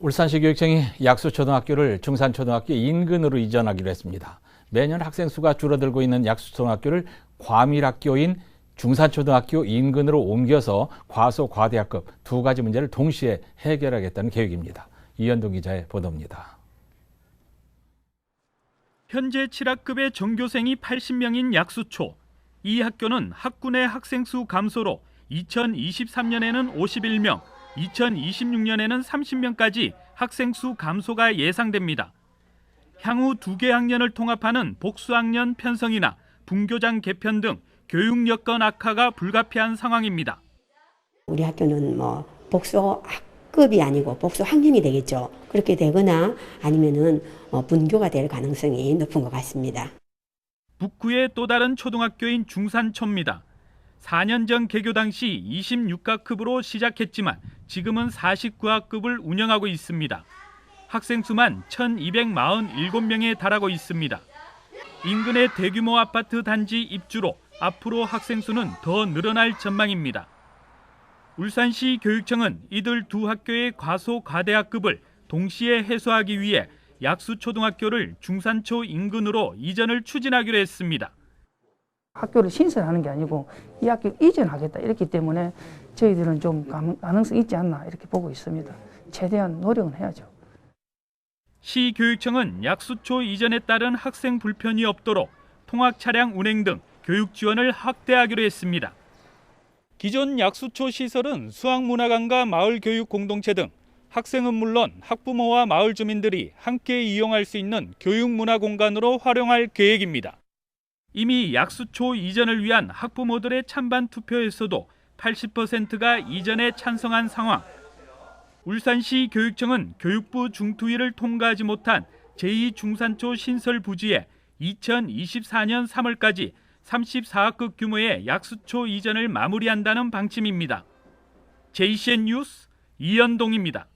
울산시 교육청이 약수초등학교를 중산초등학교 인근으로 이전하기로 했습니다. 매년 학생 수가 줄어들고 있는 약수초등학교를 과밀학교인 중산초등학교 인근으로 옮겨서 과소 과대학급 두 가지 문제를 동시에 해결하겠다는 계획입니다. 이현동 기자의 보도입니다. 현재 7학급의 전교생이 80명인 약수초. 이 학교는 학군 내 학생 수 감소로 2023년에는 51명, 2026년에는 30명까지 학생 수 감소가 예상됩니다. 향후 두 개 학년을 통합하는 복수학년 편성이나 분교장 개편 등 교육 여건 악화가 불가피한 상황입니다. 우리 학교는 뭐 복수 학급이 아니고 복수 학년이 되겠죠. 그렇게 되거나 아니면은 어, 분교가 될 가능성이 높은 것 같습니다. 북구의 또 다른 초등학교인 중산초입니다. 4년 전 개교 당시 26학급으로 시작했지만 지금은 49학급을 운영하고 있습니다. 학생 수만 1,247명에 달하고 있습니다. 인근의 대규모 아파트 단지 입주로 앞으로 학생 수는 더 늘어날 전망입니다. 울산시 교육청은 이들 두 학교의 과소 과대학급을 동시에 해소하기 위해 약수초등학교를 중산초 인근으로 이전을 추진하기로 했습니다. 학교를 신설하는 게 아니고 이 학교 이전하겠다 이렇기 때문에 저희들은 좀 가능- 가능성이 있지 않나 이렇게 보고 있습니다. 최대한 노력은 해야죠. 시 교육청은 약수초 이전에 따른 학생 불편이 없도록 통학 차량 운행 등 교육 지원을 확대하기로 했습니다. 기존 약수초 시설은 수학문화관과 마을 교육 공동체 등 학생은 물론 학부모와 마을 주민들이 함께 이용할 수 있는 교육문화 공간으로 활용할 계획입니다. 이미 약수초 이전을 위한 학부모들의 찬반 투표에서도 80%가 이전에 찬성한 상황. 울산시 교육청은 교육부 중투위를 통과하지 못한 제2중산초 신설 부지에 2024년 3월까지 34학급 규모의 약수초 이전을 마무리한다는 방침입니다. JCN 뉴스 이현동입니다.